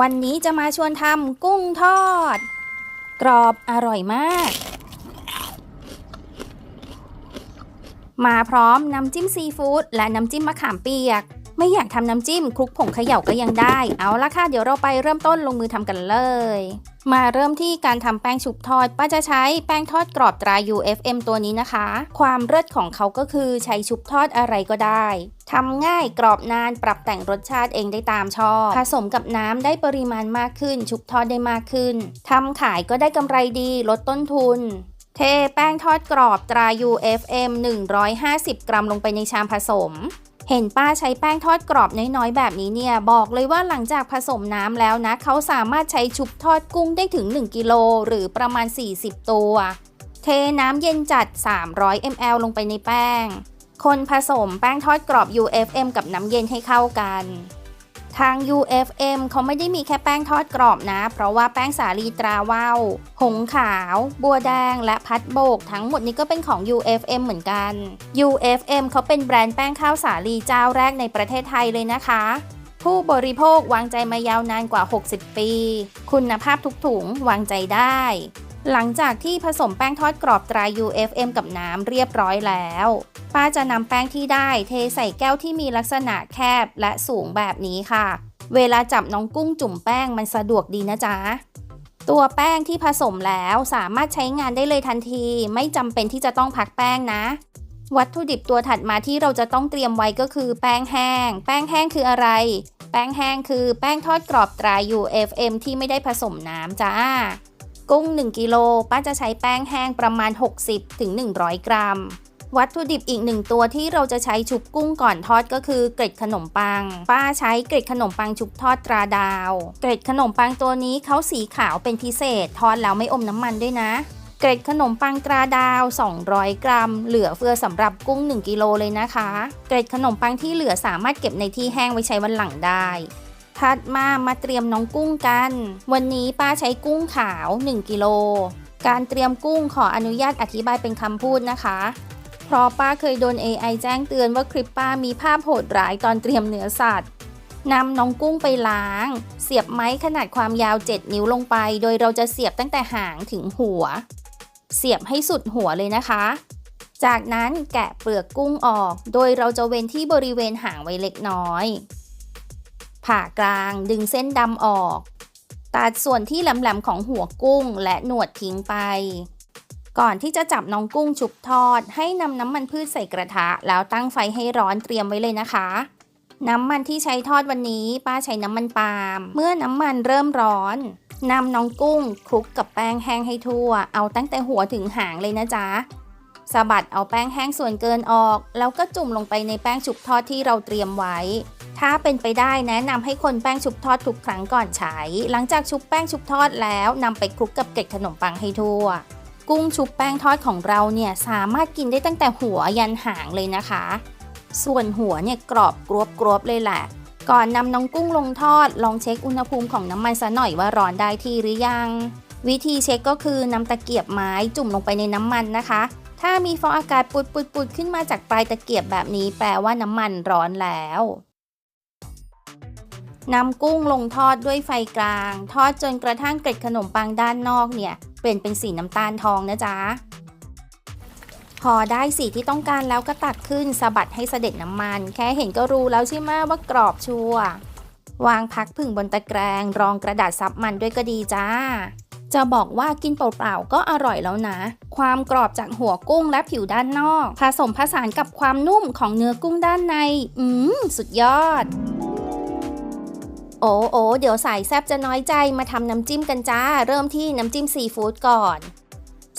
วันนี้จะมาชวนทำกุ้งทอด กรอบอร่อยมาก มาพร้อมน้ำจิ้มซีฟู้ดและน้ำจิ้มมะขามเปียก ไม่อยากทำน้ำจิ้มคลุกผงเขย่าก็ยังได้ เอาละค่ะ เดี๋ยวเราไปเริ่มต้นลงมือทำกันเลย มาเริ่มที่การทำแป้งชุบทอด ป้าจะใช้แป้งทอดกรอบตรา UFM ตัวนี้นะคะ ความเลิศของเขาก็คือใช้ชุบทอดอะไรก็ได้ทำง่ายกรอบนานปรับแต่งรสชาติเองได้ตามชอบ ผสมกับน้ำได้ปริมาณมากขึ้น ชุบทอดได้มากขึ้นทำขายก็ได้กำไรดีลดต้นทุนเทแป้งทอดกรอบตรา UFM 150 กรัมลงไปในชามผสม เห็นป้าใช้แป้งทอดกรอบน้อยๆ แบบนี้เนี่ย บอกเลยว่าหลังจากผสมน้ำแล้วนะ เขาสามารถใช้ชุบทอดกุ้งได้ถึง 1 กิโลหรือประมาณ 40 ตัว เทน้ำเย็นจัด 300 ml ลงไปในแป้ง คนผสมแป้งทอดกรอบ UFM กับน้ำเย็นให้เข้ากัน ทาง UFM เขาไม่ได้มีแค่แป้งทอดกรอบนะ เพราะว่าแป้งสาลีตราว่าว หงขาว บัวแดง และพัดโบก ทั้งหมดนี้ก็เป็นของ UFM เหมือนกัน UFM เขาเป็นแบรนด์แป้งข้าวสาลีเจ้าแรกในประเทศไทยเลยนะคะ ผู้บริโภควางใจมายาวนานกว่า 60 ปี คุณภาพทุกถุงวางใจได้ หลังจากที่ผสมแป้งทอดกรอบตรา UFM กับน้ำเรียบร้อยแล้ว ป้าจะนำแป้งที่ได้เทใส่แก้วที่มีลักษณะแคบและสูงแบบนี้ค่ะ เวลาจับน้องกุ้งจุ่มแป้งมันสะดวกดีนะจ๊ะ ตัวแป้งที่ผสมแล้วสามารถใช้งานได้เลยทันที ไม่จำเป็นที่จะต้องพักแป้งนะ วัตถุดิบตัวถัดมาที่เราจะต้องเตรียมไว้ก็คือแป้งแห้ง แป้งแห้งคืออะไร แป้งแห้งคือแป้งทอดกรอบตรา UFM ที่ไม่ได้ผสมน้ำจ้า กุ้ง 1 กิโลป้าจะใช้แป้งแห้งประมาณ 60-100 กรัม วัตถุดิบอีกหนึ่งตัวที่เราจะใช้ชุบกุ้งก่อนทอดก็คือเกล็ดขนมปัง ป้าใช้เกล็ดขนมปังชุบทอดตราดาว เกล็ดขนมปังตัวนี้เขาสีขาวเป็นพิเศษ ทอดแล้วไม่อมน้ำมันด้วยนะเกล็ดขนมปังตราดาว 200 กรัม เหลือเฟือสำหรับกุ้ง 1 กิโลเลยนะคะ เกล็ดขนมปังที่เหลือสามารถเก็บในที่แห้งไว้ใช้วันหลังได้ ถัดมามาเตรียมน้องกุ้งกัน วันนี้ป้าใช้กุ้งขาว 1 กิโล การเตรียมกุ้งขออนุญาตอธิบายเป็นคำพูดนะคะ เพราะป้าเคยโดน AI แจ้งเตือนว่าคลิปป้ามีภาพโหดร้ายตอนเตรียมเนื้อสัตว์นำน้องกุ้งไปล้าง เสียบไม้ขนาดความยาว 7 นิ้วลงไป โดยเราจะเสียบตั้งแต่หางถึงหัว เสียบให้สุดหัวเลยนะคะ จากนั้นแกะเปลือกกุ้งออก โดยเราจะเว้นที่บริเวณหางไว้เล็กน้อย ผ่ากลางดึงเส้นดำออก ตัดส่วนที่แหลมๆของหัวกุ้งและหนวดทิ้งไป ก่อนที่จะจับน้องกุ้งชุบทอด ให้นำน้ำมันพืชใส่กระทะ แล้วตั้งไฟให้ร้อนเตรียมไว้เลยนะคะ น้ำมันที่ใช้ทอดวันนี้ป้าใช้น้ำมันปาล์มเมื่อน้ำมันเริ่มร้อนนำน้องกุ้งคลุกกับแป้งแห้งให้ทั่ว เอาตั้งแต่หัวถึงหางเลยนะจ๊ะสะบัดเอาแป้งแห้งส่วนเกินออก แล้วก็จุ่มลงไปในแป้งชุบทอดที่เราเตรียมไว้ ถ้าเป็นไปได้แนะนำให้คนแป้งชุบทอดทุกครั้งก่อนใช้ หลังจากชุบแป้งชุบทอดแล้วนำไปคลุกกับเกล็ดขนมปังให้ทั่ว กุ้งชุบแป้งทอดของเราเนี่ยสามารถกินได้ตั้งแต่หัวยันหางเลยนะคะ ส่วนหัวเนี่ยกรอบกรวบกรวบเลยแหละ ก่อนนำน้องกุ้งลงทอด ลองเช็คอุณหภูมิของน้ำมันซะหน่อยว่าร้อนได้ที่หรือยัง วิธีเช็คก็คือนำตะเกียบไม้จุ่มลงไปในน้ำมันนะคะถ้ามีฟองอากาศปุดปุดปุดขึ้นมาจากปลายตะเกียบแบบนี้แปลว่าน้ำมันร้อนแล้ว นำกุ้งลงทอดด้วยไฟกลาง ทอดจนกระทั่งเกล็ดขนมปังด้านนอกเนี่ย เปลี่ยนเป็นสีน้ำตาลทองนะจ๊ะ พอได้สีที่ต้องการแล้วก็ตักขึ้นสะบัดให้เสด็จน้ำมัน แค่เห็นก็รู้แล้วใช่ไหมว่ากรอบชัวร์วางพักผึ่งบนตะแกรงรองกระดาษซับมันด้วยก็ดีจ้า จะบอกว่ากินเปล่าๆก็อร่อยแล้วนะ ความกรอบจากหัวกุ้งและผิวด้านนอก ผสมผสานกับความนุ่มของเนื้อกุ้งด้านใน อืม สุดยอด โอ้โอเดี๋ยวสายแซบจะน้อยใจมาทำน้ำจิ้มกันจ้า เริ่มที่น้ำจิ้มซีฟู้ดก่อน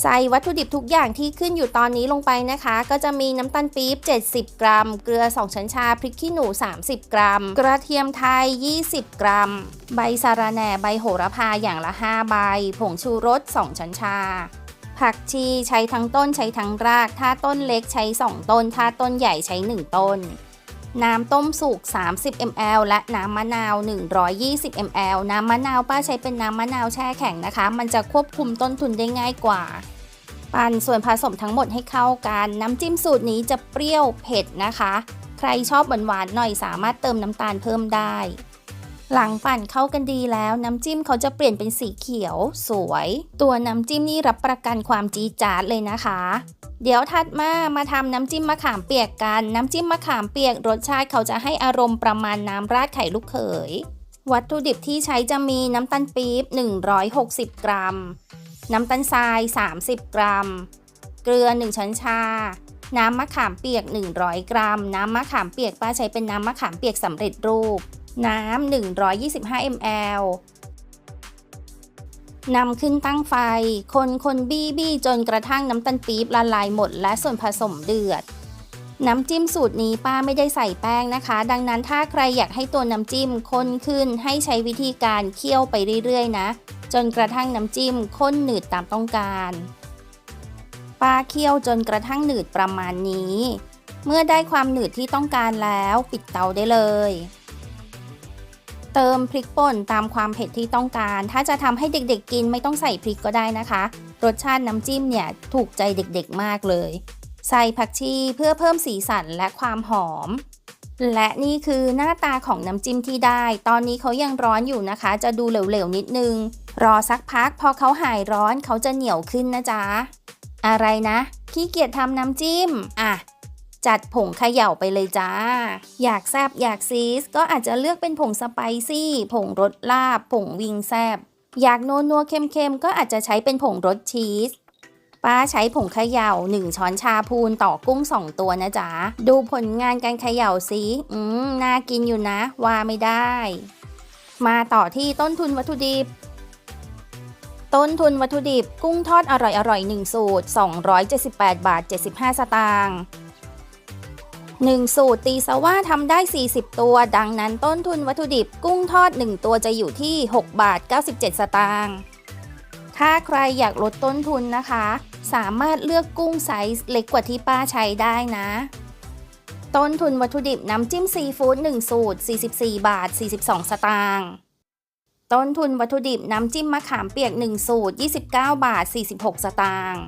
ใส่วัตถุดิบทุกอย่างที่ขึ้นอยู่ตอนนี้ลงไปนะคะ ก็จะมีน้ำตาลปี๊บ 70 กรัม เกลือ 2 ช้อนชา พริกขี้หนู 30 กรัม กระเทียมไทย 20 กรัม ใบสะระแหน่ ใบโหระพาอย่างละ 5 ใบ ผงชูรส 2 ช้อนชา ผักชีใช้ทั้งต้นใช้ทั้งราก ถ้าต้นเล็กใช้ 2 ต้น ถ้าต้นใหญ่ใช้ 1 ต้น น้ำต้มสุก 30 ml และน้ำมะนาว 120 ml น้ำมะนาวป้าใช้เป็นน้ำมะนาวแช่แข็งนะคะ มันจะควบคุมต้นทุนได้ง่ายกว่า ปั่นส่วนผสมทั้งหมดให้เข้ากัน น้ำจิ้มสูตรนี้จะเปรี้ยวเผ็ดนะคะ ใครชอบหวานๆหน่อยสามารถเติมน้ำตาลเพิ่มได้ หลังปั่นเข้ากันดีแล้วน้ำจิ้มเขาจะเปลี่ยนเป็นสีเขียว สวย ตัวน้ำจิ้มนี่รับประกันความจี๊ดจ๊าดเลยนะคะ เดี๋ยวถัดมามาทำน้ำจิ้มมะขามเปียกกัน น้ำจิ้มมะขามเปียก รสชาติเขาจะให้อารมณ์ประมาณน้ำราดไข่ลูกเขย วัตถุดิบที่ใช้จะมีน้ำตาลปี๊บ 160 กรัม น้ำตาลทราย 30 กรัม เกลือ 1 ช้อนชา น้ำมะขามเปียก 100 กรัม น้ำมะขามเปียกป้าใช้เป็นน้ำมะขามเปียกสำเร็จรูป น้ำ 125 ml นำขึ้นตั้งไฟ คนคนบี้บี้จนกระทั่งน้ำตาลปี๊บละลายหมด และส่วนผสมเดือด น้ำจิ้มสูตรนี้ป้าไม่ได้ใส่แป้งนะคะ ดังนั้นถ้าใครอยากให้ตัวน้ำจิ้มข้นขึ้นให้ใช้วิธีการเคี่ยวไปเรื่อยๆนะ จนกระทั่งน้ำจิ้มข้นหนืดตามต้องการ ป้าเคี่ยวจนกระทั่งหนืดประมาณนี้ เมื่อได้ความหนืดที่ต้องการแล้วปิดเตาได้เลย เติมพริกป่นตามความเผ็ดที่ต้องการ ถ้าจะทำให้เด็กๆกินไม่ต้องใส่พริกก็ได้นะคะ รสชาติน้ำจิ้มเนี่ยถูกใจเด็กๆมากเลย ใส่ผักชีเพื่อเพิ่มสีสันและความหอมและนี่คือหน้าตาของน้ำจิ้มที่ได้ ตอนนี้เขายังร้อนอยู่นะคะ จะดูเหลวๆนิดนึง รอสักพักพอเขาหายร้อนเขาจะเหนียวขึ้นนะจ๊ะ อะไรนะขี้เกียจทำน้ำจิ้ม อะ จัดผงเขย่าไปเลยจ้า อยากแซบอยากซีส ก็อาจจะเลือกเป็นผงสไปซี่ ผงรสลาบ ผงวิงแซบ อยากนัวนัวเค็มๆก็อาจจะใช้เป็นผงรสชีส ป้าใช้ผงเขย่า 1 ช้อนชาพูนต่อกุ้ง 2 ตัวนะจ๊ะ ดูผลงานการเขย่าสิ อืม น่ากินอยู่นะ ว่าไม่ได้ มาต่อที่ต้นทุนวัตถุดิบ ต้นทุนวัตถุดิบกุ้งทอดอร่อยๆ1สูตร 278 บาท 75 สตางค์1 สูตรตีซะว่าทำได้ 40 ตัว ดังนั้นต้นทุนวัตถุดิบกุ้งทอด 1 ตัวจะอยู่ที่ 6 บาท 97 สตางค์ถ้าใครอยากลดต้นทุนนะคะ สามารถเลือกกุ้งไซส์เล็กกว่าที่ป้าใช้ได้นะ ต้นทุนวัตถุดิบน้ำจิ้มซีฟู้ด1สูตร 44 บาท 42 สตางค์ ต้นทุนวัตถุดิบน้ำจิ้มมะขามเปียก 1 สูตร 29 บาท 46 สตางค์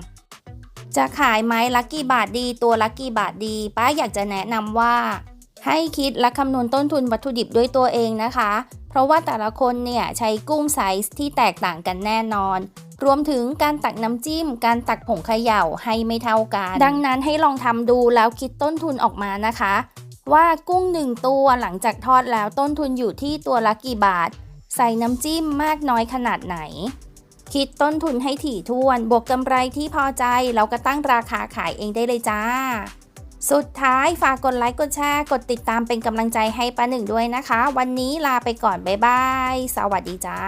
จะขายไม้ลักกี้บาทดีตัวลักกี้บาทดี ป้าอยากจะแนะนำว่า ให้คิดและคำนวณต้นทุนวัตถุดิบด้วยตัวเองนะคะ เพราะว่าแต่ละคนเนี่ยใช้กุ้งไซส์ที่แตกต่างกันแน่นอน รวมถึงการตักน้ำจิ้ม การตักผงเขย่าให้ไม่เท่ากัน ดังนั้นให้ลองทำดูแล้วคิดต้นทุนออกมานะคะ ว่ากุ้งหนึ่งตัวหลังจากทอดแล้วต้นทุนอยู่ที่ตัวละกี่บาท ใส่น้ำจิ้มมากน้อยขนาดไหน คิดต้นทุนให้ถี่ถ้วน บวกกำไรที่พอใจ เราก็ตั้งราคาขายเองได้เลยจ้า สุดท้ายฝากกดไลค์กดแชร์กดติดตามเป็นกำลังใจให้ป้าหนึ่งด้วยนะคะ วันนี้ลาไปก่อน บ๊ายบาย สวัสดีจ้า